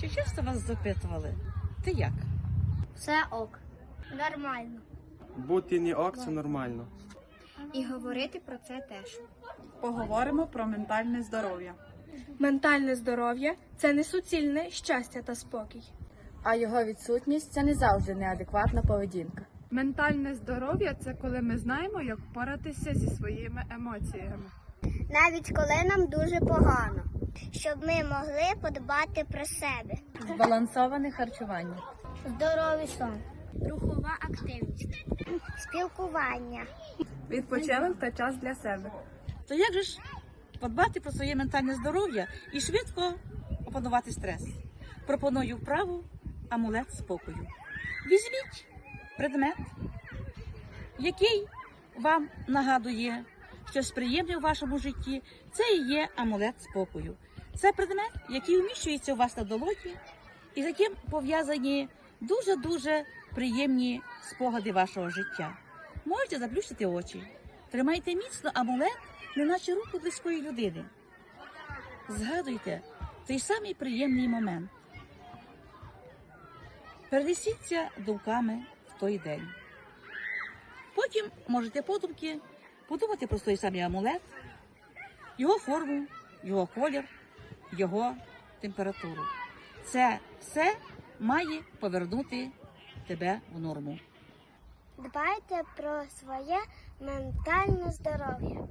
Чи часто вас запитували? Ти як? Все ок. Нормально. Бути не ок, це нормально. І говорити про це теж. Поговоримо про ментальне здоров'я. Ментальне здоров'я це не суцільне щастя та спокій. а його відсутність це не завжди неадекватна поведінка. Ментальне здоров'я це коли ми знаємо, як впоратися зі своїми емоціями. Навіть коли нам дуже погано, щоб ми могли подбати про себе. Збалансоване харчування. Здоровий сон, рухова активність, спілкування. Відпочинок та час для себе. То як же ж подбати про своє ментальне здоров'я і швидко опанувати стрес? Пропоную вправу амулет спокою. Візьміть предмет, який вам нагадує щось приємне в вашому житті. Це і є амулет спокою. Це предмет, який вміщується у вас на долоні, і з яким пов'язані дуже-дуже приємні спогади вашого життя. Можете заплющити очі. Тримайте міцно амулет, неначе руку близької людини. Згадуйте той самий приємний момент. Перенесіться думками в той день. Потім можете подумки подумати про той самий амулет, його форму, його колір, його температуру. Це все має повернути тебе в норму. Дбайте про своє ментальне здоров'я.